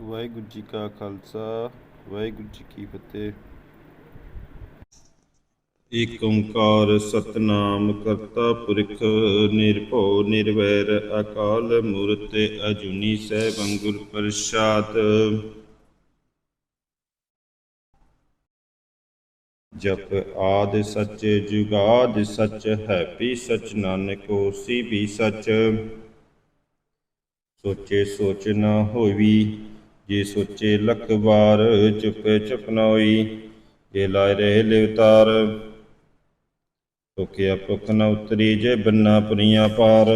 ਵਾਹਿਗੁਰੂ ਜੀ ਕਾ ਖਾਲਸਾ, ਵਾਹਿਗੁਰੂ ਜੀ ਕੀ ਫਤਿਹ। ਏਕ ਓੰਕਾਰ ਸਤਨਾਮ ਕਰਤਾ ਪੁਰਖ ਨਿਰਭਉ ਨਿਰਵੈਰ ਅਕਾਲ ਮੂਰਤ ਅਜੂਨੀ ਸੈਭੰ ਗੁਰ ਪ੍ਰਸਾਦ। ਜਪ ਆਦ ਸੱਚ ਜੁਗਾਦ ਸੱਚ ਹੈ ਵੀ ਸੱਚ ਨਾਨਕ ਹੋਸੀ ਵੀ ਸੱਚ। ਸੋਚੇ ਸੋਚ ਨਾ ਹੋਵੀ ਜੇ ਸੋਚੇ ਲੱਖ ਵਾਰ ਚੁਪੇ ਚੁਪ ਨਾ ਹੋਈ, ਜੇ ਲਾਇ ਰਹੇ ਲਿਵਤਾਰ ਤੋਕਿਆ ਭੁਖ ਨ ਉਤਰੀ ਜੇ ਬੰਨਾ ਪੁਰੀਆਂ ਪਾਰ।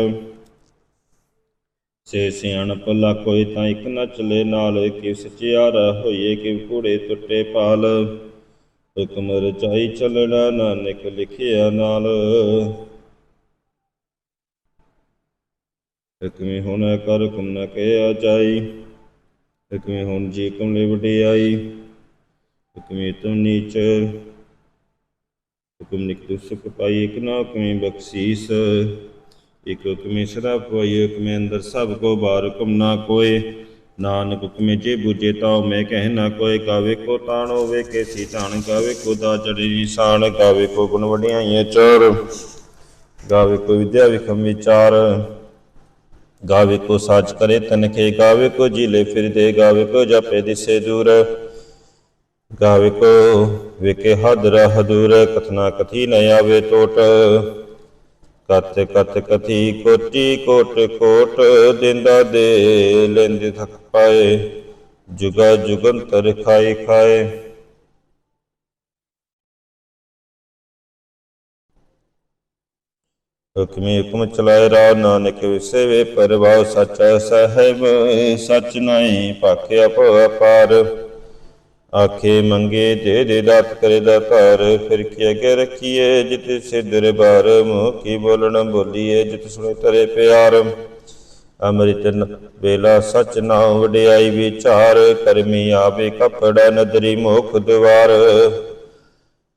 ਸੇ ਸਿਆਣਪ ਲਾ ਕੋਈ ਤਾਂ ਇੱਕ ਨਾ ਚਲੇ ਨਾਲ ਕਿ ਸਚਿਆਰਾ ਹੋਈਏ ਕਿ ਕੂੜੇ ਟੁੱਟੇ ਪਾਲ। ਹੁਕਮ ਰਚਾਈ ਚੱਲਣਾ ਨਾਨਕ ਲਿਖਿਆ ਨਾਲ। ਹੁਕਮੇ ਹੁਣ ਕਰ ਹੁਕਮ ਨ ਕਹਿਆ ਜਾਈ। ਹੁਕਮੇ ਹੁਣ ਜੀ ਕਮ ਵਡਿਆਈ ਹੁਕਮੇ ਤੁਮ ਨੀਚ? ਹੁਕਮ ਨਿਕਟ ਸੁਖ ਪਾਈ, ਇਕ ਨਾ ਹੁਕਮੇ ਬਖਸ਼ੀਸ? ਇਕ ਹੁਕਮੇ ਸਦਾ ਪਾਈ ਹੁਕਮੇ ਅੰਦਰ ਸਭ ਕੋ ਬਾਰ ਹੁਕਮ ਨਾ ਕੋਏ। ਨਾਨਕ ਹੁਕਮੇ ਜੇ ਬੁਝੇ ਤਾਉ ਮੈਂ ਕਹਿ ਨਾ ਕੋਏ। ਕਾਵੇ ਕੋ ਤਾਣ ਹੋਵੇ, ਕੇਸੀ ਤਾਣ ਗਾਵੇ, ਕੋ ਦਾ ਚੜੀ ਨਿਸ਼ਾਨ ਗਾਵੇ, ਕੋ ਗੁਣ ਵਡਿਆਈਆਂ ਚੋਰ। ਗਾਵੇ ਕੋ ਵਿਦਿਆ ਵਿਖਮ ਵਿਚਾਰ ਗਾਵੇ ਕੋ ਸਾਚ ਕਰੇ ਤਨਖੇ ਗਾਵੇ ਕੋ ਜੀਲੇ ਫਿਰਦੇ ਗਾਵੇ ਕੋ ਜਪੇ ਦਿਸੇ ਦੂਰ ਗਾਵੇ ਕੋ ਵੇਕੇ ਹਦ ਰਹ ਦੂਰ ਕਥਨਾ ਕਥੀ ਨ ਆਵੇ ਟੋਟ ਕਤ ਕਤ ਕਥੀ ਕੋਟੀ ਕੋਟ ਕੋਟ ਦਿੰਦਾ ਦੇ ਲੈਂਦੇ ਥਕ ਪਾਏ ਜੁਗਾ ਜੁਗੰਤਰ ਖਾਏ ਖਾਏ ਹੁਕਮੇ ਹੁਕਮ ਚਲਾਏ ਰਾ ਨਾਨਕ ਵਿਸੇ ਪਰਵਾਉ ਸੱਚ ਸਹਿਬ, ਸੱਚ ਨਹੀਂ ਭਾਖਿਆ ਭਉ ਅਪਾਰ। ਆਖੇ ਮੰਗੇ ਦੇ ਦੇ ਦਾਤ ਕਰੇ ਦਾਤਾਰ ਫਿਰ ਕੀ ਅਗੇ ਰਖੀਏ ਜਿਤ ਸਿਦਰ ਬਾਰ ਮੂੰਹ ਕੀ ਬੋਲਣ ਬੋਲੀਏ ਜਿਤ ਸੁਣੇ ਤਰੇ ਪਿਆਰ। ਅੰਮ੍ਰਿਤ ਨ- ਵੇਲਾ ਸਚ ਨਾਮ ਵਡਿਆਈ ਵਿਚਾਰ, ਕਰਮੀ ਆਵੇ ਕਪੜਾ ਨਦਰੀ ਮੋਖ ਦਵਾਰ।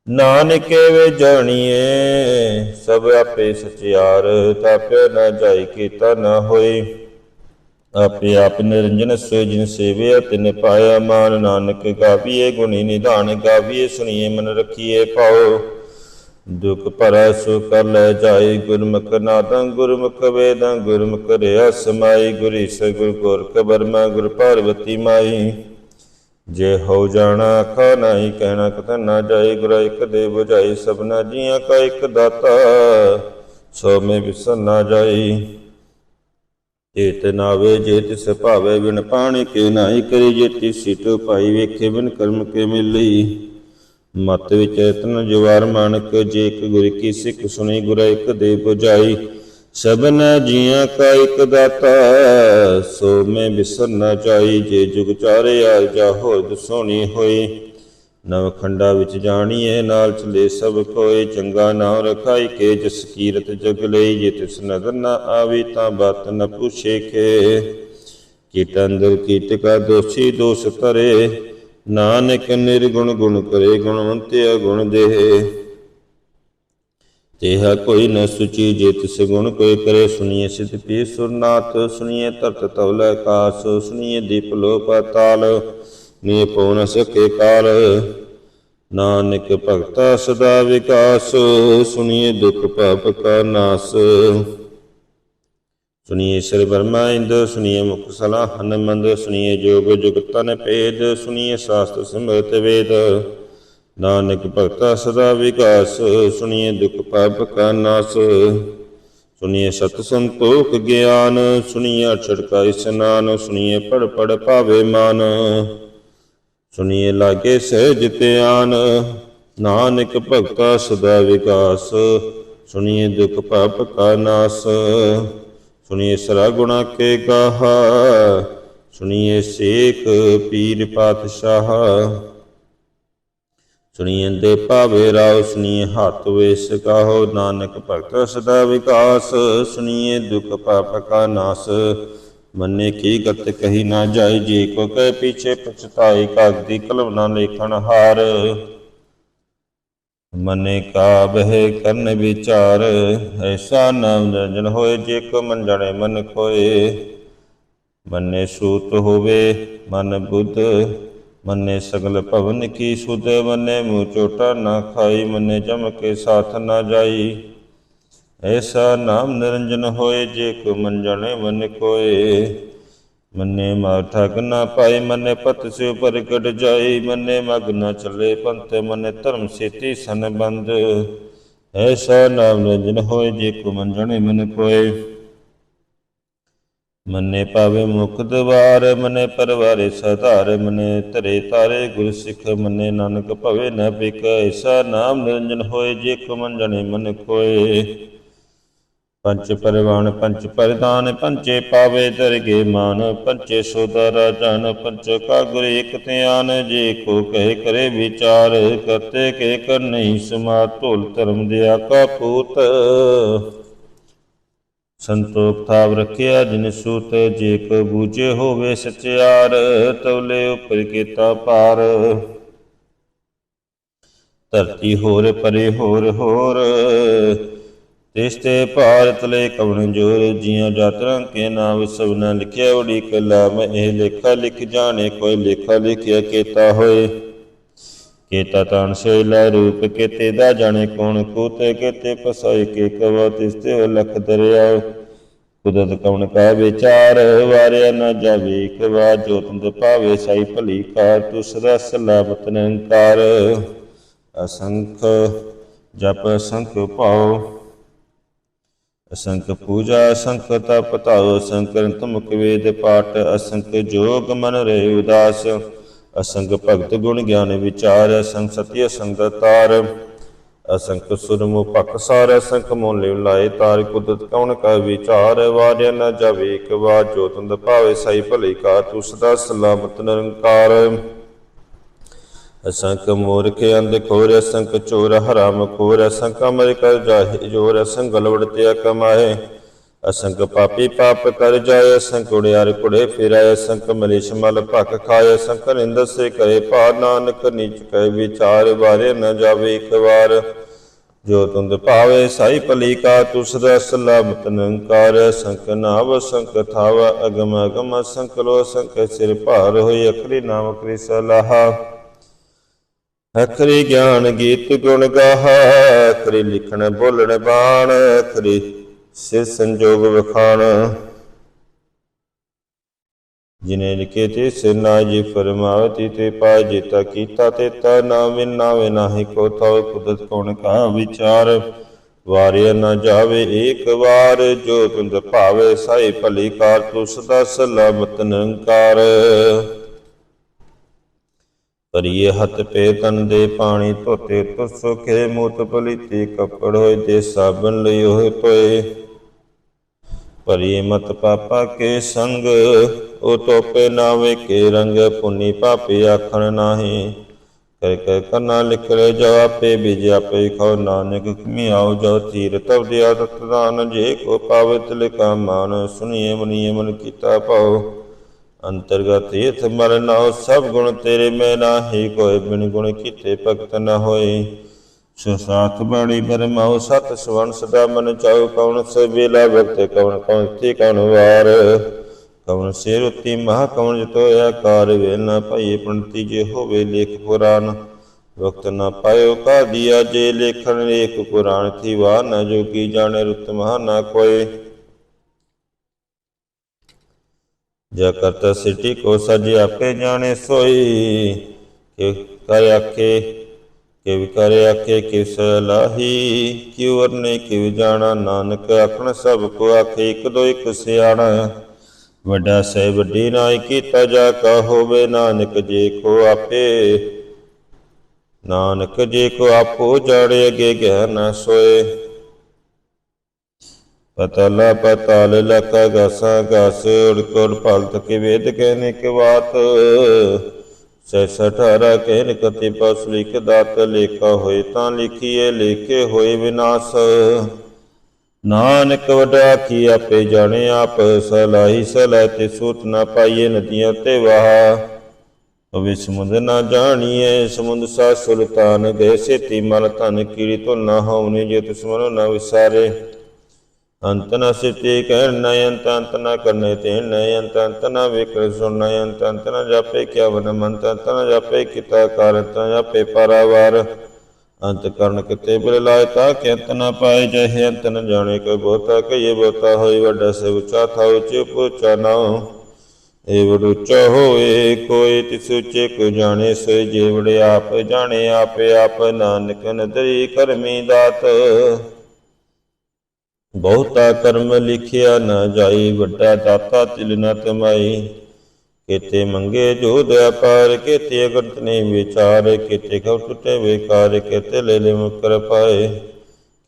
ਨਾਨਕੇ ਵੇ ਜਾਣੀਏ ਸਭ ਆਪੇ ਸਚਿਆਰ ਤਾਪਿ ਨਾ ਜਾਈ ਕੀਤਾ ਨਾ ਹੋਈ ਆਪੇ ਆਪ ਨਿਰੰਜਨ ਸੋ ਜਿਨ ਸੇਵਿਆ, ਤਿਨ ਪਾਇਆ ਮਾਨ ਨਾਨਕ ਗਾਵੀਏ ਗੁਣੀ ਨਿਧਾਨ ਗਾਵੀਏ ਸੁਣੀਏ ਮਨ ਰਖੀਏ ਪਾਓ ਦੁਖ ਭਰਾ ਸੋ ਕਰ ਲੈ ਜਾਏ, ਗੁਰਮੁਖ ਨਾਦੰ ਗੁਰਮੁਖ ਵੇਦਾਂ, ਗੁਰਮੁਖ ਰਿਆ ਸਮਾਈ ਗੁਰੀ ਸਗੁਰ ਗੁਰ ਕਬਰਮਾ ਗੁਰ ਪਾਰਵਤੀ ਮਾਈ। ਜੇ ਹੋ ਜਾਣਾ ਆਖਾ ਨਹੀਂ ਕਹਿਣਾ ਕਥਨ ਨਾ ਜਾਏ ਗੁਰ ਇੱਕ ਦੇ ਬੁਝਾਈ ਸਭਨਾ ਜੀਆਂ ਕਾ ਇੱਕ ਦਾਤਾ। ਸੋ ਮੈਂ ਵਿਸਰ ਨਾ ਜਾਈ ਏਤ ਨਾਵੇ ਜੇ ਤਿਸ ਭਾਵੇ ਬਿਨ ਪਾਣੀ ਕੇ ਨਾਹੀ ਕਰੀ, ਜੇ ਤਿਸ ਸਿਟੋ ਭਾਈ ਵੇਖੇ ਬਿਨ ਕਰਮ ਕੇ ਮਿਲੀ। ਮਤ ਵਿੱਚ ਇਤਨ ਜਵਾਰ ਮਾਨਕ, ਜੇ ਇੱਕ ਗੁਰ ਕੀ ਸਿੱਖ ਸੁਣੀ, ਗੁਰ ਇੱਕ ਦੇ 부ਝਾਈ ਸਭਨਾ ਜੀਆਂ ਕਾ ਇੱਕ ਦਾਤਾ, ਸੋ ਮੈਂ ਬਿਸਰ ਨਾ ਚਾਈ, ਜੇ ਜੁਗ ਚਾਰੇ ਆ ਜਾ ਹੋਰ ਦਸੋਣੀ ਹੋਈ। ਨਵ ਖੰਡਾ ਵਿੱਚ ਜਾਣੀਏ ਨਾਲ ਚਲੇ ਸਭ ਕੋਏ, ਚੰਗਾ ਨਾਮ ਰਖਾਈ ਕੇ, ਜਿਸ ਕੀਰਤ ਜਗ ਲਈ, ਜੇ ਤਿਸ ਨਜ਼ਰ ਨਾ ਆਵੇ, ਤਾਂ ਬਾਤ ਨ ਪੁੱਛੇ ਕੇ। ਕੀਟ ਅੰਦਰ ਕੀਟ ਕਾ ਦੋਸ਼ੀ, ਦੋਸ਼ ਕਰੇ ਨਾਨਕ ਨਿਰਗੁਣ ਗੁਣ ਕਰੇ, ਗੁਣਵੰਤਿਆ ਗੁਣ ਦੇਹ। ਤੇਹਾ ਕੋਈ ਨ ਸੁਚੀ ਜੇ ਤਿਸ ਗੁਣ ਕੋਈ ਕਰੇ, ਸੁਣੀਏ ਸਿਧ ਪੀ ਸੁਰਨਾਥ, ਸੁਣੀਏ ਧਰਤ ਤਵਲ ਆਕਾਸ ਸੁਣੀਏ ਦੀਪ ਲੋ ਪਾਤਾਲ ਨੀ ਪਉ ਸਕੇ ਕਾਲ। ਨਾਨਕ ਭਗਤਾ ਸਦਾ ਵਿਕਾਸ, ਸੁਣੀਏ ਦੁਖ ਪਾਪ ਕਾ ਨਾਸ। ਸੁਣੀਏ ਸ੍ਰੀ ਬਰਮਾ ਇੰਦ, ਸੁਣੀਏ ਮੁਖ ਸਲਾ ਹਨਮੰਦ, ਸੁਣੀਏ ਜੋਗ ਜੁਗਤਨ ਭੇਦ, ਸੁਣੀਏ ਸ਼ਾਸਤ ਸਿਮਰਤ ਵੇਦ। ਨਾਨਕ ਭਗਤਾ ਸਦਾ ਵਿਕਾਸ, ਸੁਣੀਏ ਦੁਖ ਪਾਪ ਕਾ ਨਾਸ। ਸੁਣੀਏ ਸਤ ਸੰਤੋਖ ਗਿਆਨ, ਸੁਣੀਏ ਛੜਕਾ ਇਸਨਾਨ, ਸੁਣੀਏ ਪੜ ਪੜ ਭਾਵੇ ਮਾਨ। ਸੁਣੀਏ ਲਾਗੇ ਸਹਿਜ ਧਿਆਨ, ਨਾਨਕ ਭਗਤਾ ਸਦਾ ਵਿਕਾਸ, ਸੁਣੀਏ ਦੁਖ ਪਾਪ ਕਾ ਨਾਸ। ਸੁਣੀਏ ਸਰਾ ਗੁਣਾ ਕੇ ਗਾਹਾ, ਸੁਣੀਏ ਸੇਖ ਪੀਰ ਪਾਤਸ਼ਾਹ। ਸੁਣੀਏ ਦੇ ਭਾਵੇ ਰਾਉ ਸੁਣੀਏ ਹੱਥ ਵੇਸ ਕਾਹੋ ਨਾਨਕ ਭਗਤ ਸਦਾ ਵਿਕਾਸ ਸੁਣੀਏ ਦੁਖ ਪਾਪ ਕਾ ਨਾਸ। ਮੰਨੇ ਕੀ ਗਤ ਕਹੀ ਨਾ ਜਾਏ, ਜੀ ਕੋ ਕੈ ਪਿਛੇ ਪਛਤਾਈ ਕਾਗਦੀ ਕਲਮ ਨਾ ਲੇਖਣ ਹਾਰ। ਮਨੇ ਕਾ ਬਹਿ ਕਰਨ ਵਿਚਾਰ, ਐਸਾ ਨਾਮ ਰੰਜਨ ਹੋਏ, ਜੇ ਕੋ ਮਨ ਜਾਣੇ ਮਨ ਖੋਏ। ਮੰਨੇ ਸੂਤ ਹੋਵੇ ਮਨ ਬੁੱਧ ਮੰਨੇ ਸਗਲ ਭਵਨ ਕੀ ਸੁਧ ਮੰਨੇ, ਮੂਹ ਚੋਟਾ ਨਾ ਖਾਈ, ਮੰਨੇ ਜਮ ਕੇ ਸਾਥ ਨਾ ਜਾਈ। ਐਸਾ ਨਾਮ ਨਿਰੰਜਨ ਹੋਏ, ਜੇ ਕੋ ਮਨ ਜਾਣੇ ਮਨ ਕੋਏ। ਮੰਨੇ ਮਾਰ ਠਗ ਨਾ ਪਾਈ, ਮੰਨੇ ਪਤ ਸਿਉ ਪ੍ਰਗਟ ਜਾਈ। ਮੰਨੇ ਮਗ ਨਾ ਚਲੇ ਪੰਥ, ਮੰਨੇ ਧਰਮ ਸੇਤੀ ਸੰਬੰਧ ਐਸਾ ਨਾਮ ਨਿਰੰਜਨ ਹੋਏ, ਜੇ ਕੋ ਮਨ ਜਾਣੇ ਮਨ ਕੋਏ। ਮੰਨੇ ਪਾਵੇ ਮੁਖ ਦਵਾਰ, ਮਨੇ ਪਰਵਾਰੇ ਸਧਾਰ, ਮਨੇ ਧਰੇ ਤਾਰੇ ਗੁਰ ਸਿੱਖ ਮੰਨੇ ਨਾਨਕ ਭਵੇ ਨ ਬਿਕ ਐਸਾ ਨਾਮ ਨਿਰੰਜਨ ਹੋਏ ਜੇ ਕੋ ਮਨ ਜਾਣੇ ਮਨ ਕੋਏ ਪੰਚ ਪਰਵਾਨ ਪੰਚ ਪਰਦਾਨ, ਪੰਚੇ ਪਾਵੇ ਦਰਗੇ ਮਾਨ, ਪੰਚੇ ਸੋਦਰ ਜਨ ਪੰਚ ਕਾ ਗੁਰ ਇਕ ਧਿਆਨ, ਜੇ ਕੋ ਕਹੇ ਕਰੇ ਵਿਚਾਰ, ਕਰਤੇ ਕੇ ਕਰ ਨਹੀਂ ਸਮਾ ਢੋਲ ਧਰਮ ਦੇ ਆਕਾ ਪੂਤ। ਸੰਤੋਖ ਥਾਵ ਰਖਿਆ ਜਿਨ ਸੂਤ ਜੇ ਕੋ ਬੂਝੇ ਹੋਵੇ ਸਚਿਆਰ, ਤਵਲੇ ਉਪਰ ਕੀਤਾ ਪਾਰ ਧਰਤੀ ਹੋਰ ਪਰੇ ਹੋਰ ਹੋਰ, ਤਿਸ ਤੇ ਭਾਰਤ ਲੈ ਕਵਣ ਜੋਰ ਜੀਆਂ ਜਾਤਰਾਂ ਕੇ ਨਾਮ ਸਭਨਾ ਲਿਖਿਆ ਉਡੀ ਕਲਾਮ ਇਹ ਲੇਖਾ ਲਿਖ ਜਾਣੇ, ਕੋਈ ਲੇਖਾ ਲਿਖਿਆ ਕੀਤਾ ਹੋਏ। ਕੇਤਾ ਤਾਨ ਸੋਇਲਾ ਰੂਪ ਕੇਤੇ ਦਾ ਜਾਣੇ ਕੌਣ ਕੂਤੇ ਕੇਤੇ ਪਸਾਈ ਕੇ ਕਵਾ ਤਿਸ ਤੇ ਲਖ ਦਰਿਆ ਕੁਦਰਤ ਕਵਣ ਕਾ ਵਿਚਾਰ, ਵਾਰਿਆ ਨਾ ਜਾਵੇ ਇੱਕ ਜੋ ਤੁੰਦ ਪਾਵੇ ਸਾਈ ਭਲੀ ਕਾਰ ਤੂ ਸਦਾ ਸਲਾਮਤ ਨਿਰੰਕਾਰ ਅਸੰਖ ਜਪ ਅਸੰਖ ਪਾਉ ਅਸੰਖ ਪੂਜਾ ਅਸੰਖ ਤਪ ਧਾਉ ਅਸੰਖ ਤੁਮਕ ਵੇਦ ਪਾਠ, ਅਸੰਖ ਜੋਗ ਮਨ ਰਹੇ ਉਦਾਸ। ਅਸੰਗ ਭਗਤ ਗੁਣ ਗਿਆਨ ਵਿਚਾਰ ਅਸੰਖ ਸਤਿ ਅਸੰਖ ਤਾਰ ਅਸੰਖ ਸੁਰਮੁ ਪਖ ਸਾਰ ਅਸੰਖ ਮੋਲੇ ਲਾਏ ਤਾਰ, ਕੁਦਰਤ ਕਉਣ ਕਾ ਵਿਚਾਰ। ਵਾਰਿਆ ਨਾ ਜਾਵੇ ਇੱਕ ਵਾਰ, ਜੋ ਤੁੰਦ ਭਾਵੇ ਸਾਈ ਭਲੀ ਕਾ ਤੂੰ ਸਦਾ ਸਲਾਮਤ ਨਿਰੰਕਾਰ। ਅਸੰਖ ਮੂਰਖ ਅੰਧ ਖੋਰ ਅਸੰਖ ਚੋਰ ਹਰਾਮ ਖੋਰ ਅਸੰਖ ਅਮਰ ਕਰ ਜਾਹੇ ਜੋਰ ਅਸੰਖ ਲਵੜਤਿਆ ਕਮਾਏ ਅਸੰਗ ਪਾਪੀ ਪਾਪ ਕਰ ਜਾਏ ਅਸੰਖ ਉੜਿਆਰ ਕੁੜੇ ਫਿਰਾਏ ਅਸੰਖ ਮਲੀਸ਼ ਮਲ ਭਖ ਖਾਏ ਅਸੰਖ ਨਿੰਦ ਸੇ ਕਰੇ ਪਾ ਨਾਨਕ ਨੀਚ ਕੈ ਵਿਚਾਰ ਬਾਰੇ ਨ ਜਾਵੇ ਇੱਕ ਵਾਰ। ਜੋ ਤੁੰਦ ਭਾਵੇ, ਸਾਈ ਭਲੀ ਕਾ ਤੂ ਸਦਾ ਸਲਾਮਤ ਨਿਰੰਕਾਰ ਅਸੰਖ ਨਾਵ ਅਸੰਖ ਥਾਵ, ਅਗਮ ਅਗਮ ਅਸੰਖ ਲੋ ਅਸੰਖ ਸਿਰ ਭਾਰ ਹੋਈ ਅਖਰੀ ਨਾਮ ਕਰੀ ਸਲਾਹਾ। ਅਖਰੀ ਗਿਆਨ ਗੀਤ ਗੁਣ ਗਾਹਾ, ਅਖਰੀ ਲਿਖਣ ਬੋਲਣ ਬਾਣ, ਅਖਰੀ ਸਿਰ ਸੰਜੋਗ ਵਖਾਣ। ਜਿਨੇ ਲਿਖੇ ਤੇ ਸਿਰ ਜੀ ਫਰਮਾਵਤੀ ਤੇ ਪਾ ਜੀਤਾ ਕੀਤਾ, ਤੇ ਤਾ ਨਾਮੇ ਨਾਵੇ, ਨਾਹੀ ਕੋ ਤਉ ਕੁਦਰਤ ਕੌਣ ਕਾ ਵਿਚਾਰ। ਵਾਰਿਆ ਨਾ ਜਾਵੇ ਏਕ ਵਾਰ, ਜੋ ਤੁੰਦ ਭਾਵੇ ਸਾਈ ਭਲੀ ਕਾਰ ਤੂ ਸਦਾ ਸਲਾਮਤ ਨਿਰੰਕਾਰ। ਪਰਿਏ ਹੱਥ ਪੇ ਤਨ ਦੇ ਪਾਣੀ ਧੋਤੇ ਤੁਰ ਸੁਖੇ ਮੂਤ ਪਲੀਤੀ ਕੱਪੜ ਹੋਏ ਤੇ ਸਾਬਨ ਲਈ ਹੋਏ ਪਏ ਪਰਿਏ ਮਤ ਪਾਪਾ ਕੇ ਸੰਗ, ਉਹ ਟੋਪੇ ਨਾਵੇ ਕੇ ਰੰਗ ਪੁੰਨੀ ਪਾਪੀ ਆਖਣ ਨਾਹੀ। ਕਰ ਕਰ ਕਰਨਾ ਲਿਖ ਲੈ ਜਵਾਪੇ ਬਿਜਿਆ ਪੇ ਖੋ ਨਾਨਕ ਕਮੀ ਆਓ ਜੋ ਤੀਰ ਤਵ ਦਿਆ ਤਤਦਾਨ ਜੇ ਕੋ ਪਾਵਤ ਲਿਖਾ ਮਾਨ ਸੁਨੀਏ ਮਨੀਏ ਮਨ ਕੀਤਾ ਪਾਉ ਅੰਤਰਗਤ ਇਥ ਮਰ ਨਾਉ ਸਭ ਗੁਣ ਤੇਰੇ ਮੈਂ ਨਾਹੀ, ਕੋਈ ਬਿਨ ਗੁਣ ਕੀਤੇ ਭਗਤ ਨਾ ਹੋਏ ਸੋ ਸਾਥ ਬਾਣੀ ਬਰਮਾਉ ਸਤ ਸਵਨ ਸਦਾ ਮਨ ਚਾਉ ਕਉਣ ਸੇ ਵੇਲਾ ਕਉਣ ਕਉਣ ਕਉਣ ਵਾਰ? ਕਉਣ ਸੇ ਰੁਤੀ ਮਹਾ ਕਉਣ ਜਤੋਇਆ ਕਾਰ ਵੇਲ ਭਈ ਪੰਡਤੀ ਜੇ ਹੋਵੇ ਲੇਖ ਪੁਰਾਨ ਵਕਤ ਨ ਪਾਇਓ ਕਾ ਦਿਆ ਜੇ ਲੇਖਣ, ਲੇਖ ਪੁਰਾਨ ਥੀ ਵਾ, ਨ ਜੋ ਕੀ ਜਾਣੇ ਰੁਤ ਮਹਾ, ਨ ਕੋਏ ਜਾ ਕਰਤਾ ਸਿਟੀ ਕੋ ਸਜ ਆਪੇ ਜਾਣੇ ਸੋਈ, ਕਿ ਕਰ ਆਖੇ ਕਿ ਵਿਕਾਰ ਆਖੇ ਕਿ ਸਲਾਹੀ ਕਿਉ ਵਰਨੇ ਕਿਉ ਜਾਣਾ? ਨਾਨਕ ਆਖਣ, ਸਭ ਕੋ ਆਖੇ ਇੱਕ ਦੋ ਇੱਕ ਸਿਆਣਾ। ਵੱਡਾ ਸਹਿ ਵੱਡੀ ਨਾਇ ਕੀਤਾ ਜਾ ਕਾ ਹੋਵੇ ਨਾਨਕ ਜੇ ਕੋ ਆਪੇ। ਨਾਨਕ ਜੇ ਕੋ ਆਪੋ ਜਾੜੇ ਅਗੇ ਗਿਆਨ ਨਾ ਸੋਏ। ਪਤਲਾ ਪਤਾਲ ਲਕਾ ਗਸਾ ਗਸ ਉੜਕੋੜ ਪਲਤ ਕੇ ਵੇਦ ਕਹਿਨੇ ਕੇ ਬਾਤ। ਸੈ ਸਠਾਰਾ ਕਹਿਨ ਕਤੀ ਪਸ ਲਿਖ ਦਾਤ ਲੇਖਾ ਹੋਏ ਤਾਂ ਲਿਖੀਏ, ਲੇਖੇ ਹੋਏ ਵਿਨਾਸ਼। ਨਾਨਕ ਵਡਾ ਕੀ ਆਪੇ ਜਾਣੇ ਆਪ, ਸਲਾਹੀ ਸਲਾਹ ਤੇ ਸੂਤ ਨਾ ਪਾਈਏ ਨਦੀਆਂ ਤੇ ਵਾਹ। ਪਵੇ ਸਮੁੰਦ ਨਾ ਜਾਣੀਏ ਸਮੁੰਦ ਸਾ ਸੁਲਤਾਨ ਗਏ ਸੇਤੀ, ਮਲ ਧਨ ਕੀੜੀ ਤੋਂ ਨਾ ਹੋਣੇ ਜੇ ਤਿਸ ਮਨੋ ਨਾ ਵਿਸਾਰੇ। ਅੰਤ ਨ ਸਿਤੇ ਕਹਿਣ ਨ ਅੰਤ ਅੰਤ ਨ ਕਰਨੇ ਤੇਨ ਨ ਅੰਤ ਅੰਤ ਨ ਵਿਕਰ ਸੁਣ ਅੰਤ ਅੰਤ ਨ ਜਾਪੇ ਕਿਆ ਵਨ ਮੰਤ, ਅੰਤ ਨ ਜਾਪੇ ਕਿਤਾ ਕਾਰਤ ਨ ਜਾਪੇ ਪਰਾਵਾਰ। ਅੰਤ ਕਰਨ ਕਿਤੇ ਬਿਲ ਲਾਇ ਤਾ ਕਿ ਅੰਤ ਨ ਪਾਏ ਜਹ ਅੰਤ ਨ ਜਾਣੇ ਕੋ ਬਹੁਤਾ ਕਈਏ ਬਹੁਤਾ ਹੋਈ ਵੱਡਾ ਸੇ ਉੱਚਾ ਥਾ ਉੱਚੇ ਪੁੱਛਾ ਨਾਉ ਏ ਵਡੂਚਾ ਹੋਏ, ਕੋਈ ਤਿਸ ਉੱਚੇ ਕੋ ਜਾਣੇ ਸੋਈ ਜੇਵੜੇ ਆਪ ਜਾਣੇ, ਆਪੇ ਆਪ ਨਾਨਕ ਨਦਰੀ ਕਰਮੀ ਦਾਤ। ਬਹੁਤਾ ਕਰਮ ਲਿਖਿਆ ਨਾ ਜਾਈ, ਵੱਡਾ ਦਾਤਾ ਤਿਲ ਨ ਤਮਾਈ ਕਿਤੇ ਮੰਗੇ ਜੋਦ ਅਪਾਰ, ਕਿਤੇ ਅਗੰਤ ਨੇ ਵਿਚਾਰ। ਕਿਤੇ ਕਉ ਟੁੱਟੇ ਵਿਕਾਰ, ਕਿਤੇ ਲੈ ਲੈ ਮੁਕਰ ਪਾਏ।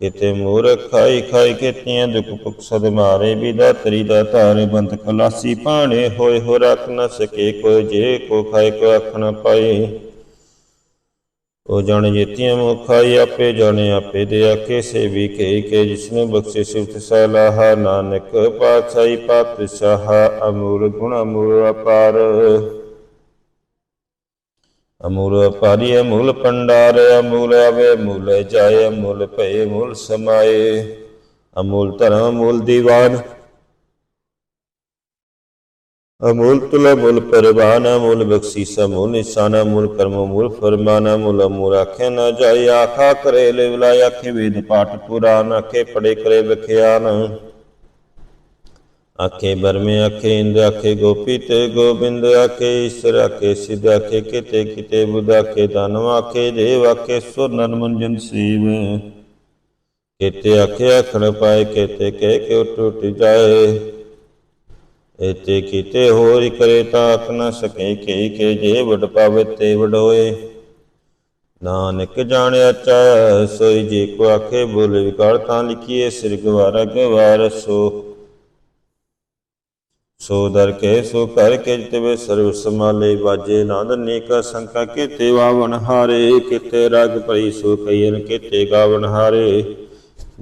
ਕਿਤੇ ਮੂਰਖ ਖਾਈ ਖਾਈ, ਕੀਤੀਆਂ ਦੁਖ ਭੁਖ ਸਦ ਮਾਰੇ। ਬਿਦਾ ਦਾ ਧਾਰੇ ਬੰਦ ਖਲਾਸੀ ਪਾਣੇ ਹੋਏ ਹੋ ਰੱਖ ਨ ਸਕੇ। ਕੋਈ ਜੇ ਕੋ ਖਾਏ ਕੋ ਅੱਖ ਨ ਪਾਏ। ਉਹ ਜਾਣੇ ਜੀਤੀਆਂ ਮੁਖਾਈ ਆਪੇ ਜਾਣੇ ਆਪੇ ਦੇ ਆਕੇ ਸੇ ਕੇ ਕੇ ਜਿਸਨੇ ਬਖਸ਼ੇ ਸਿਫਤ ਸਲਾਹਾ, ਨਾਨਕ ਪਾਤਸ਼ਾਹੀ ਪਾਤਸ਼ਾਹ, ਅਮੂਲ ਗੁਣ ਅਮੂਲ ਅਪਾਰ। ਅਮੂਲ ਅਪਾਰੀ ਅਮੂਲ ਪੰਡਾਰ ਅਮੂਲ ਆਵੇ ਮੂਲ ਜਾਏ, ਅਮੂਲ ਭਏ ਮੂਲ ਸਮਾਏ। ਅਮੂਲ ਧਰਮ, ਅਮੂਲ ਦੀਵਾਨ ਅਮੂਲ ਤੁਲਾ ਮੁਲ ਪਰਵਾਨ ਅਮੂਲ ਬਖਸ਼ੀਸ ਅਮੂਲ ਨਿਸ਼ਾਨ ਅਮੂਲ ਕਰਮ ਅਮੂਲ ਫਰਮਾਨ ਅਮੂਲ ਅਮੂਲ ਆਖੇ ਨਾ ਜਾਈ, ਆਖਾ ਕਰੇ ਲੈ ਵਿਲਾਇ ਆਖੇ ਵੇਦ ਪਾਠ ਪੁਰਾਨ, ਆਖੇ ਪੜੇ ਕਰੇ ਵਿਖਿਆਨ। ਆਖੇ ਬਰਮੇ, ਆਖੇ ਇੰਦ, ਆਖੇ ਗੋਪੀ ਤੇ ਗੋਬਿੰਦ, ਆਖੇ ਈਸ਼ਰ, ਆਖੇ ਸਿਧ, ਆਖੇ ਕਿਤੇ ਕਿਤੇ ਬੁੱਧ, ਆਖੇ ਦਾਨਵ ਆਖੇ ਦੇਵ, ਆਖੇ ਸੁਨਨ ਮੰਜਨ ਸੀਵ ਕਿਤੇ ਆਖੇ ਆਖਣ ਪਾਏ, ਕਿਤੇ ਕਹਿ ਕੇ ਟੁੱਟ ਜਾਏ। ਇਤੇ ਕੀਤੇ ਹੋਰ ਕਰੇ ਤਾਂ ਨ ਸਕੇ ਕੇ ਕੇ ਜੇ ਵਡ ਪਾਵੇ ਤੇ ਵਡੋਏ। ਨਾਨਕ ਜਾਣਿਆ ਚਾ ਸੋਈ ਜੇ ਕੋ ਆਖੇ ਬੋਲੇ ਵਿਕਾਰ ਤਾਂ ਲਿਖੀਏ ਸਿਰ ਗਵਾਰਾ, ਗਵਾਰ ਸੋ। ਸੋ ਦਰ ਕੇ, ਸੋ ਕਰ ਕੇ ਜਿਤਵੇ ਸਰਵ ਸਮਾਲੇ ਬਾਜੇ ਨਾਦ ਨੇਕ ਸੰਕਾ ਕੀਤੇ ਵਾਵਨ ਹਾਰੇ, ਕਿਤੇ ਰਗ ਭਈ ਸੋ ਕਈਨ ਕਿਤੇ ਗਾਵਨ ਹਾਰੇ।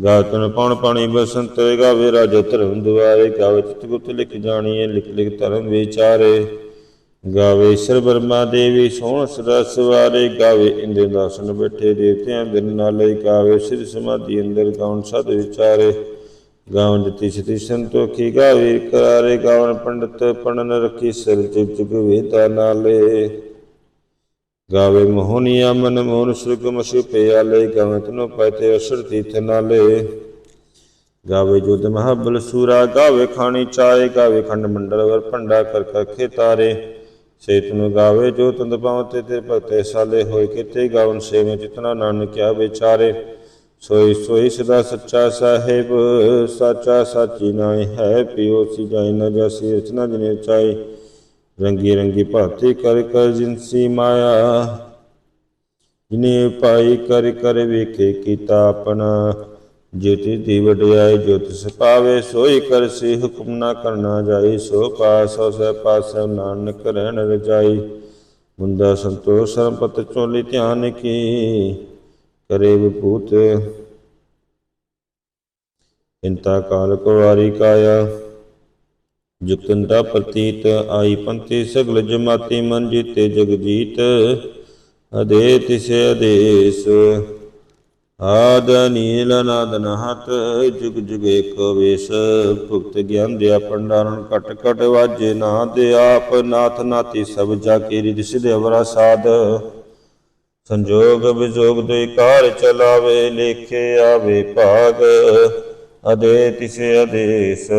ਗਾਤਨ ਪਉਣ ਪਾਣੀ ਬਸੰਤ ਗਾਵੇ ਰਾਜਾ ਧਰਮ ਦੁਆਰੇ ਗਾਵੇ ਚਿਤ ਗੁਪਤ ਲਿਖ ਜਾਣੀਏ, ਲਿਖ ਲਿਖ ਧਰਮ ਵਿਚਾਰੇ। ਗਾਵੇ ਈਸ਼ਰ ਬਰਮਾ ਦੇਵੀ ਸੋਹਣ ਸਰਸ ਵਾਰੇ ਗਾਵੇ ਇੰਦਰ ਦਾਸਨ ਬੈਠੇ ਦੇਵਤਿਆਂ ਦਿਨ ਨਾਲੇ, ਗਾਵੇ ਸਿਰ ਸਮਾਧੀ ਅੰਦਰ ਗਾਉਣ ਸਦ ਵਿਚਾਰੇ। ਗਾਵਨ ਜਤੀ ਸਤੀ ਸੰਤੋਖੀ, ਗਾਵੇ ਕਰਾਰੇ ਗਾਵਨ ਪੰਡਤ ਪੜਨ ਰੱਖੀ ਸਿਰ ਜਗ ਵੇਦਾ ਨਾਲੇ। ਗਾਵੇ ਮੋਹਨੀਆ ਮਨ ਮੋਹਨ ਸੁਰਗ ਮਸ਼ੂ ਪਿਆਲੇ ਗਾਵੇ ਤਨੋ ਪਾਇਤੇ ਅਸਰ ਤੀਥ ਨਾਲੇ ਗਾਵੇ ਜੁਦ ਮਹਾਬਲ ਸੂਰਾ, ਗਾਵੇ ਖਾਣੀ ਚਾਏ, ਗਾਵੇ ਖੰਡ ਮੰਡਲ ਵਰ ਭੰਡਾ ਕਰ ਕਖੇ ਤਾਰੇ ਸੇਤ ਨੂੰ ਗਾਵੇ ਜੋ ਤੰਦ ਪਾਵਤੇ ਤੇ ਭਗਤੇ ਸਾਲੇ ਹੋਏ ਕਿਤੇ, ਗਾਵਨ ਸੇਵੇਂ ਜਿਤਨਾ ਨਾਨਕ ਕਿਆ ਵਿਚਾਰੇ। ਸੋਈ ਸੋਈ ਸਦਾ ਸੱਚਾ ਸਾਹਿਬ, ਸਾਚਾ ਸਾਚੀ ਨਾਇ ਹੈ, ਪਿਓ ਸੀ ਜਾਇ ਨ ਜਾਸੀ, ਰਚਨਾ ਜਨੇ ਚਾਈ ਰੰਗੀ ਰੰਗੀ ਭਾਤੀ ਕਰ ਕਰ ਜਿਨਸੀ ਮਾਇਆ, ਜਿਨੇ ਪਾਈ ਕਰ ਕਰ ਵੇਖੇ ਕੀਤਾ ਆਪਣਾ। ਜਿਤ ਦੀ ਵਡਿਆਈ ਜੋ ਤਿਸ ਸੋਈ ਕਰ ਹੁਕਮ ਨਾ ਕਰਨਾ ਜਾਈ। ਸੋ ਪਾਸ ਹੋ ਸੇ ਪਾਸ ਨਾਨਕ ਰਹਿਣ ਰਜਾਈ। ਮੁੰਦਾ ਸੰਤੋਖ ਸਰਪਤ ਚੋਲੀ ਧਿਆਨ ਕੀ? ਕਰੇ ਵਿਭੂਤ ਇੰਤਾ ਕਾਲ ਕੁਵਾਰੀ ਕਾਇਆ। ਜੁਕੰਦਾ ਪ੍ਰਤੀਤ ਆਈ ਪੰਥੀ ਸਗਲ ਜਮਾਤੀ ਮਨ ਜੀਤੇ ਜਗ ਜੀਤ, ਅਦੇ ਤਿਸੇ ਅਦੇਸ। ਆਦ ਨੀਲ ਨਾਦਨ ਹਤ ਜੁਗ ਜੁਗ ਏਕ ਵੇਸ ਭੁਗਤ ਗਿਆਨ ਦਿਆ ਪੰਡਾਰਨ ਕਟ ਕਟ ਵਾਜੇ, ਨਾ ਦੇ ਆਪ ਨਾਥ ਨਾਤੀ ਸਭ ਜਾ ਕੇ ਰਿਦ ਸਿਧ ਅਵਰਾ ਸਾਧ। ਸੰਜੋਗ ਵਿਜੋਗ ਦੇ ਕਾਰ ਚਲਾਵੇ, ਲੇਖੇ ਆਵੇ ਭਾਗ, ਅਦੇ ਤਿਸੇ ਅਦੇਸ।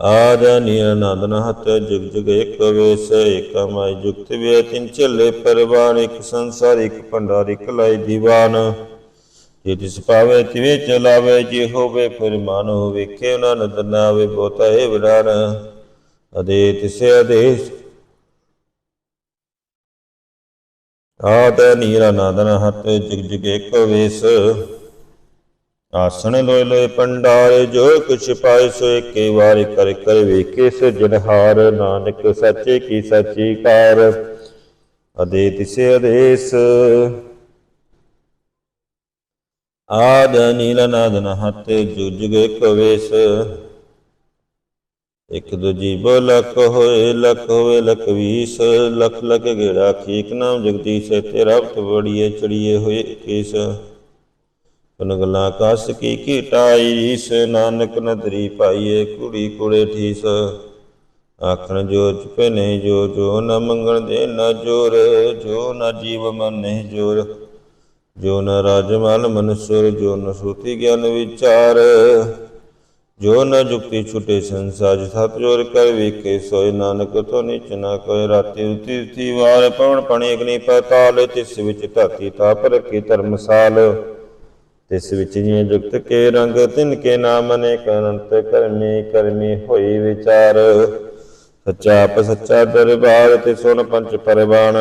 ਆਦ ਨਿਰਨੰਦਨ ਹਤ ਜੁਗ ਜੁਗ ਏਕ ਵੇਸ ਏਕ ਮਾਈ ਜੁਗਤ ਵੇ, ਤਿਨ ਚੱਲੇ ਪਰਵਾਨ, ਇੱਕ ਸੰਸਾਰ, ਇੱਕ ਭੰਡਾਰ, ਇੱਕ ਲਾਈ ਦੀਵਾਨ। ਜੇ ਤਿਸ ਪਾਵੇ ਤਿਵੇ ਚਲਾਵੇ, ਜੇ ਹੋਵੇ ਫਰਮਾਨ ਹੋ ਵੇਖੇ ਉਹਨਾਂ ਨਦਰ ਆਵੇ ਬੋਤਾ ਏ ਵਿਡਾਨ ਅਦੇ ਤਿਸੇ ਆਦੇਸ਼। ਆਦ ਨਿਰਨੰਦਨ ਹਤ ਜੁਗ ਜੁਗ ਏਕ ਵੇਸ। ਆਸਣ ਲੋਏ ਲੋਏ ਪੰਡਾਰ, ਜੋ ਕੁਛ ਪਾਏ ਸੋ ਏਕੇ ਵਾਰ ਕਰ ਕਰ ਵੇਖੇ ਸਜਣਹਾਰ ਨਾਨਕ ਸੱਚੇ ਕੀ ਸੱਚੀ ਕਾਰ, ਅਦੇ ਤਿਸੇ ਅਦੇਸ। ਆਦ ਨੀਲ ਨਾਦਨ ਹੱਥ ਜੁਗ ਜੁਗ ਕਵੇਸ। ਵੇਸ ਇਕ ਦੂਜੀ ਬੋ ਲਖ ਹੋਏ ਲਖ ਹੋਏ ਲਖ ਵੀਸ। ਲਖ ਲਖ ਗੇੜਾ ਖੀਕ ਨਾਮ ਜਗਦੀਸ਼ ਤੇਰਾ ਬੜੀਏ ਚੜੀਏ ਹੋਏ ਕੇਸ ਤੁਨ ਗਲਾ ਕਸ ਕੀ ਕੀਟਾਈ ਇਸ ਨਾਨਕ ਨਦਰੀ ਪਾਈਏ ਕੁੜੀ ਕੁੜੇ ਠੀਸ। ਆਖਣ ਜੋ ਚੁਪੇ ਨਹੀਂ ਜੋ ਜੋ ਨ ਮੰਗਣ ਦੇ ਨ ਜੋਰ, ਜੋ ਨ ਜੀਵ ਮਨ ਨਹੀਂ ਜੋਰ। ਜੋ ਨ ਰਾਜ ਮਨ ਮਨੁਸੁਰ ਜੋ ਨ ਸੂਤੀ ਗਿਆਨ ਵਿਚਾਰ। ਜੋ ਨ ਜੁਕਤੀ ਛੁਟੇ ਸੰਸਾਰ ਸਤ ਜੋਰ ਕਰ ਵੇਖੇ ਸੋਇ ਨਾਨਕ, ਤੋਂ ਨਿਚ ਨ ਕੋਇ ਰਾਤੀ ਉਤੀ ਉਤੀ ਵਾਰ। ਪਵਨ ਪਣੀ ਅਗਨੀ ਪਤਾਲ, ਤਿਸ ਵਿੱਚ ਧਾਤੀ ਤਾਪ ਰਖੀ ਧਰਮਸਾਲ। ਤਿਸ ਵਿੱਚ ਜਿਵੇਂ ਜੁਗਤ ਕੇ ਰੰਗ, ਤਿਨ ਕੇ ਨਾਮ ਨੇ ਅਨੰਤ ਕਰਮੀ ਕਰਮੀ ਹੋਈ ਵਿਚਾਰ। ਸੱਚਾ ਆਪ ਸੱਚਾ ਦਰਬਾਰ ਤੇ ਸੁਣ ਪੰਚ ਪਰਵਾਨ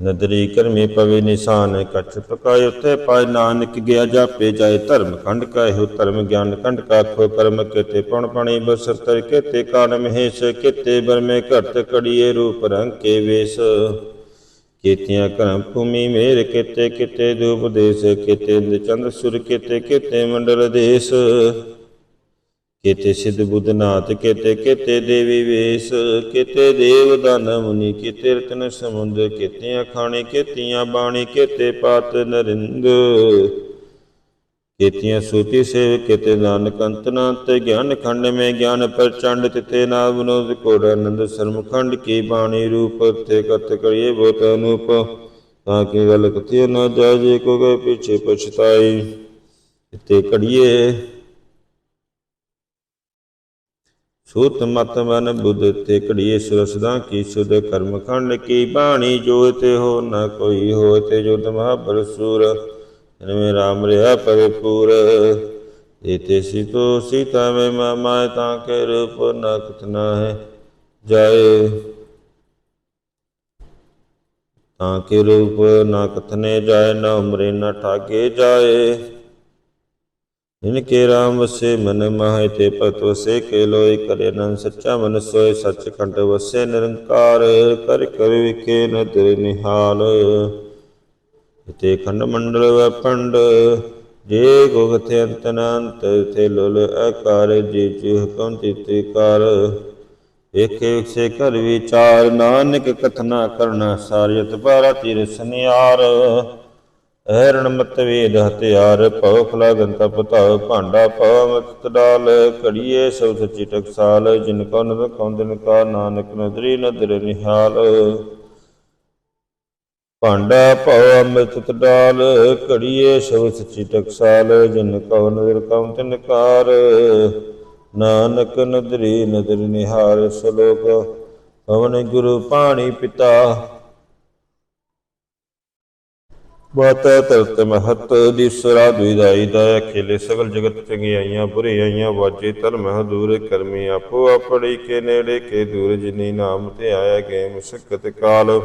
ਨਦਰੀ ਕਰਮੀ ਪਵੇ ਨਿਸ਼ਾਨ, ਕਛ ਪਕਾਇ ਉਤੇ ਪਾਇ ਨਾਨਕ, ਗਿਆ ਜਾਪੇ ਜਾਏ ਧਰਮ ਖੰਡ ਕਾ ਇਹੋ ਧਰਮ ਗਿਆਨ ਕੰਡ ਕਾ ਖੋ ਕਰਮ ਕੇਤੇ ਪਣ ਪਣੀ ਬਸਰ ਤਰ ਕੇਤੇ ਕਾਨ ਮਹੇਸ਼ ਕੇਤੇ ਬਰਮੇ ਘਟ ਕੜੀਏ ਰੂਪ ਰੰਗ ਕੇ ਵੇਸ। ਕੀਤਿਆਂ ਕਰਮ ਭੂਮੀ ਮੇਰ ਕੀਤੇ, ਕਿਤੇ ਦੂਪ ਦੇਸ ਕੀਤੇ ਚੰਦ ਸੁਰ, ਕਿਤੇ, ਕੀਤੇ ਮੰਡਲ ਦੇਸ। ਕਿਤੇ ਸਿੱਧ ਬੁੱਧਨਾਥ ਕਿਤੇ ਕਿਤੇ ਦੇਵੀ ਵੇਸ, ਕਿਤੇ ਦੇਵ ਦਾਨ ਮੁਨੀ, ਕੀਤੇ ਰਤਨ ਸਮੁੰਦ, ਕੀਤਿਆਂ ਖਾਣੇ, ਕੀਤੀਆਂ ਬਾਣੀ, ਕਿਤੇ ਪਾਤ ਨਰਿੰਦ। ਕੀਤਿਆਂ ਸੂਤੀ ਸੇਵ ਕੀਤੇ ਨਾਨਕ ਅੰਤ ਨਾਨਤ ਗਿਆਨ ਖੰਡ ਮੇ ਗਿਆਨ ਪ੍ਰਚੰਡ ਤਿਤੇ ਨਾ ਵਿਨੋਦ ਕੋੜ ਆਨੰਦ ਸਰਮ ਖੰਡ ਕੀ ਬਾਣੀ ਰੂਪ ਤੇ ਕਤ ਕਰੀਏ ਬੋਤ ਅਨੂਪ, ਤਾਂ ਕਿ ਗਲ ਕਥਿ ਨਾ ਜਾਜੇ ਕੋ ਗਏ ਪਿਛੇ ਪਛਤਾਈ। ਤੇ ਕੜੀਏ। ਸੂਤ ਮਤ ਮਨ ਬੁੱਧ ਤੇ ਕੜੀਏ ਸੁਰਸਦਾ ਕੀ ਸੁਧ ਕਰਮ ਖੰਡ ਕੀ ਬਾਣੀ ਜੋ ਤੇ ਹੋ ਨਾ ਕੋਈ ਹੋ ਤੇ ਜੁਦ ਮਹਾਬਲ ਸੂਰ ਜਿਨਮੇ ਰਾਮ ਰਿਆ ਪਰਿਪੂਰ। ਇਤੇ ਸਿਤੋ ਸੀਤਾ ਮੈਂ ਮਾਮਾ ਤਾਂ ਕੇ ਰੂਪ ਨਾ ਕਥਨਾ ਹੈ ਜਾਏ। ਤਾਂ ਕੇ ਰੂਪ ਨਾ ਕਥਨੇ ਜਾਏ ਨਾ ਉਮਰੇ ਨਾ ਠਾਗੇ ਜਾਏ। ਇਨਕੇ ਰਾਮ ਵਸੇ ਮਨ ਮਾਹਿ ਤੇ ਪਤ ਵਸੇ ਕੇ ਲੋਇ ਕਰੇ ਨਨ ਸੱਚਾ ਮਨ ਸੋਇ ਸੱਚ ਖੰਡ ਵਸੇ ਨਿਰੰਕਾਰ। ਕਰ ਕਰ ਵਿਖੇ ਨਦਰ ਨਿਹਾਲ। ਇਤੇ ਖੰਡ ਮੰਡਲ ਵਪੰਡ ਜੇ ਕੋ ਕਥੇ ਅੰਤ ਅਨੰਤ ਤੇ ਲੁਲ ਆਕਾਰ ਜੀ ਜੀ ਹੁਕਮ ਤਿਤੇ ਕਰ। ਏਕੇ ਸੇ ਕਰ ਵਿਚਾਰ, ਨਾਨਕ ਕਥਨਾ ਕਰਨਾ ਸਾਰਿਤ ਬਾਰਾ ਤੀਰ ਸਨਿਆਰ। ਐਰਣ ਮਤ ਵੇਦ ਹਤਿਆਰ ਭਉ ਖਲਾ ਗੰਤਾ ਪਤਾਉ ਭਾਂਡਾ ਭਉ ਮਤ ਡਾਲ। ਘੜੀਏ ਸਭ ਸੱਚੀ ਟਕਸਾਲ ਜਿਨ ਕੋ ਨਦ ਕੌਂਦਨ ਕਾ, ਨਾਨਕ ਨਦਰੀ ਨਦਰ ਨਿਹਾਲ। ਭਾਂਡਾ ਭਉ ਅੰਮ੍ਰਿਤ ਡਾਲ, ਘੜੀਏ ਸਭ ਸੱਚੀ ਟਕਸਾਲ, ਜਿਨ ਕੋ ਨਦਰ ਕੌਂਦਨ ਕਾਰ। ਨਾਨਕ ਨਦਰੀ ਨਦਰ ਨਿਹਾਲ ਸਲੋਕ, ਪਵਨ ਗੁਰੂ ਪਾਣੀ ਪਿਤਾ। ਮਾਤਾ ਧਰਤ ਮਹਤ ਦੀਸਰਾ ਦੁਇਦਾਈ ਦਾ ਅਖੇਲੇ, ਸਗਲ ਜਗਤ ਚੰਗਿਆਈਆਂ ਬੁਰੀਆਈਆਂ ਵਾਜੇ ਧਰਮ ਦੂਰ ਕਰਮੀ, ਆਪੋ ਆਪੜੀ ਕੇ ਨੇੜੇ ਕੇ ਦੂਰ, ਜਿਨੀ ਨਾਮ ਤੇ ਆਇਆ ਗਏ ਮੁਸ਼ਕਤ ਕਾਲ।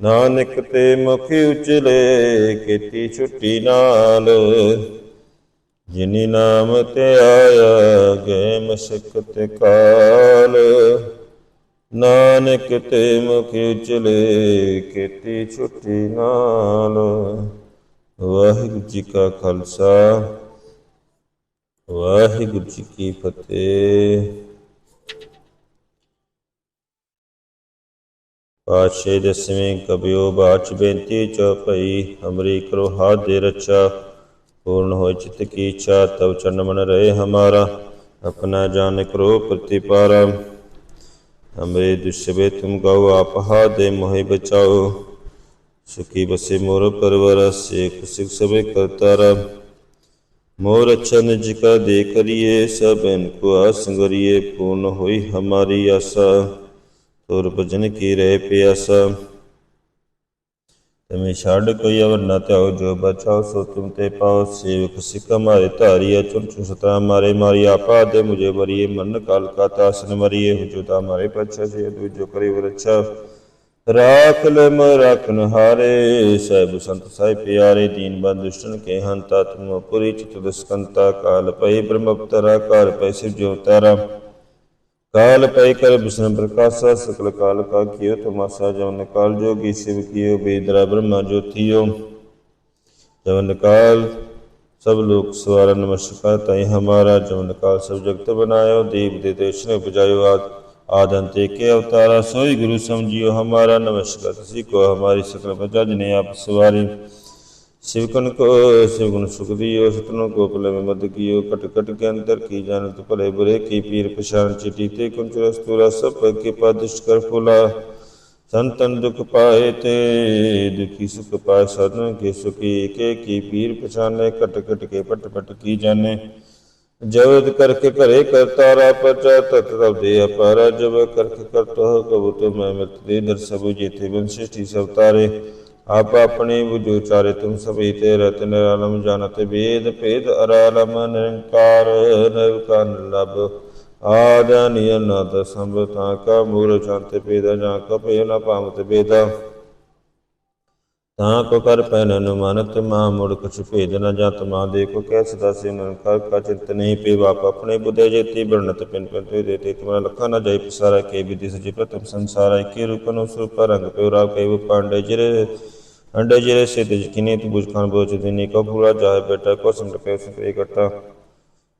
ਨਾਨਕ ਤੇ ਮੁਖੀ ਉਚਲੇ ਕੀਤੀ ਛੁੱਟੀ ਨਾਲ। ਜਿਨੀ ਨਾਮ ਤੇ ਆਇਆ ਗਏ ਮੁਸ਼ਕਤ ਕਾਲ। ਨਾਨਕ ਤੇ ਮੁਖ ਉਚਲੇ ਕੀਤੀ ਛੁੱਟੀ ਨਾਲ। ਵਾਹਿਗੁਰੂ ਜੀ ਕਾ ਖਾਲਸਾ, ਵਾਹਿਗੁਰੂ ਜੀ ਕੀ ਫਤਿਹ। පාච්ෂේ دسویں කබියෝ බාච් බෙන්ති චපයි ہمری کرو ہاتھ دے رچا پورن ہو چت کی اچھا تب چن من رہے ہمارا اپنا جان کرو پرتی پارا ہمرے دشبے تم گاؤ آپ ہاتھ دے موہے بچاؤ سکی بسے مور پرورا سیک کسک سبے کرتا رہا مور اچھا نجکا دے کریے سب ان کو آسنگریے پورن ہوئی ہماری آسا ਤੁਰ ਭਜਨ ਕੀ ਰਹਿ ਪਿਆਸ। ਤਮੇ ਛੱਡ ਕੋਈ ਅਵਰ ਨਾ ਧਿਆਓ ਜੋ ਬਚਾਓ ਸੋ ਤੁਮ ਤੇ ਪਾਓ ਸੇਵਕ ਸਿੱਖ ਮਾਰੇ ਧਾਰੀ ਅਚੁਨ ਸੁਸਤਰਾ ਮਾਰੇ ਮਾਰੀ ਆਪਾ ਦੇ ਮੁਝੇ ਬਰੀਏ ਮਨ ਕਾਲ ਕਾ ਤਾਸਨ ਮਰੀਏ। ਹੁਜੂਤਾ ਮਾਰੇ ਪਛਾ ਸੇ ਦੂਜੋ ਕਰੇ ਵਰਛਾ ਰਾਖ ਲਮ ਰਖਨ ਹਾਰੇ ਸਹਿਬ ਸੰਤ ਸਾਹਿਬ ਪਿਆਰੇ, ਦੀਨ ਬੰਦ ਦੁਸ਼ਟਨ ਕੇ ਹੰਤਾ। ਤੁਮ ਪੁਰੀ ਚਿਤ ਦਸਕੰਤਾ ਕਾਲ ਪਈ ਬ੍ਰਹਮ ਅਵਤਾਰਾ ਕਰ ਪੈ ਸਿਵ ਜੋ ਤਾਰਾ काल पै कर विष्णु प्रकाशा सकल काल का कियो तमाशा जवन काल जोगी शिव कियो बेदरा ब्रह्मा ज्योतियो जवन काल सब लोग सवारा नमस्कार तय हमारा जवन काल सब जगत बनायो देव दे देश ने उपजायो आद आदंते के अवतारा सोई गुरु समझियो हमारा नमस्कार किसी को हमारी सकल प्रजा जिन्हें आप सवारी शिवकन को शिवगुण सुख दियो सतनों को पल में मद कियो कट कट के अंतर की जानत भले बुरे की पीर पछान चिटी ते कुंच रस्तुरा सब के पादिष्ट कर फूला संतन दुख पाए ते दुखी सुख पाए साधन के सुखी के की पीर पछाने कट कट के पट पट की जाने जवद करके करे करतारा पचा तत तब दे अपारा जब करके करतो हो कबू तो मैं मृत दे दर सब जेते वंशिष्टि सब तारे आप अपने बुझो चारे तुम सभी ते रत निरालम जानत वेद भेद अरालम निरंकार निर्विकार निर्लभ आदरणीय नाथ संभता का मूल शांति पेदा जा कपे न पामत वेदा ਤਾਂ ਕੋ ਕਰ ਪੈਨ ਅਨੁਮਾਨਤ ਮਾ ਮੁੜ ਕਛ ਭੇਦ ਨ ਜਤ ਮਾ ਦੇਖੋ ਕੈ ਸਦਾ ਸੇ ਕਰ ਕਾ ਚਿੰਤ ਨਹੀਂ ਪੇ ਬਾਪ ਆਪਣੇ ਬੁੱਧੇ ਜੇਤੀ ਬਰਨਤ ਪਿੰਨ ਪਿੰਨ ਤੇ ਦੇਤੇ ਤੁਮਰਾ ਲਖਾ ਨ ਜਾਈ ਪਸਾਰਾ ਕੇ ਵਿਦਿ ਸਜੇ ਪ੍ਰਤਮ ਸੰਸਾਰਾ ਇਕੇ ਰੂਪ ਨੂੰ ਸਰੂਪ ਰੰਗ ਪੇ ਰਾਵ ਕੈ ਉਹ ਪਾਂਡੇ ਜਿਰੇ, ਅੰਡੇ ਜਿਰੇ ਸੇ ਤੇ ਕਿਨੇ ਤੂ ਬੁਝ ਖਾਨ ਬੋਚ ਦਿਨੇ ਕੋ ਪੂਰਾ ਜਾਏ ਬੇਟਾ ਕੋ ਸਮਟ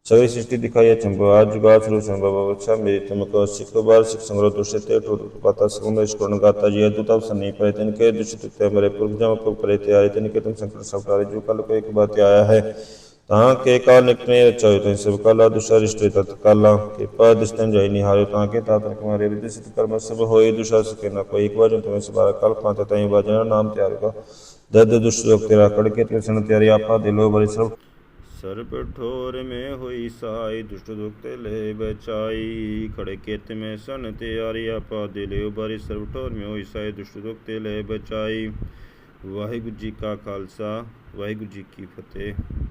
سگری سشتی دکھائی ہے چھنگو آج گا سرو چھنگو بابا بچھا میری تمکو سکھو بار سکھ سنگرو دوشے تے ٹوٹو ٹو پاتا سکھوں میں شکرن گاتا جی ہے دوتا بسا نہیں پڑے تین کے دوشے تے تے مرے پرک جام کو پڑے تے آرے تین کے تم سنکر سب پڑا رہے جو کل کو ایک بات آیا ہے تاں کے کا نکنے رچا ہوئے تین سب کالا دوشہ رشتے تا تکالا کے پا دستن جائی نہیں ہارے تاں کے تاں تاں کمارے بھی دستی کرمہ سب ہوئے دوشہ سکے نہ کوئی ایک باجن تمہیں سبارا کال پانتے تاں ہی باجن نام تیارے گا دد دوشہ رکھتے رہا کڑکے تیسے نہ تیارے آپا دلو بری سب सब ਸਰਬ ਠੋਰ ਮੇ ਹੋਈ ਸਾਈ, ਦੁਸ਼ਟ ਦੁਖ ਤੇ ਲੈ ਬਚਾਈ। ਖੜੇ ਕੇਤ ਮੈਂ ਸਨ ਤੇ ਤਿਆਰੀ, ਆਪਾ ਦਿਲੇ ਉਬਾਰੀ ਸਰਬ ਠੋਰ ਮੈਂ ਹੋਈ ਸਾਈ, ਦੁਸ਼ਟ ਦੁਖ ਤੇ ਲੈ ਬਚਾਈ। ਵਾਹਿਗੁਰੂ ਜੀ ਕਾ ਖਾਲਸਾ, ਵਾਹਿਗੁਰੂ ਜੀ ਕੀ ਫਤਿਹ।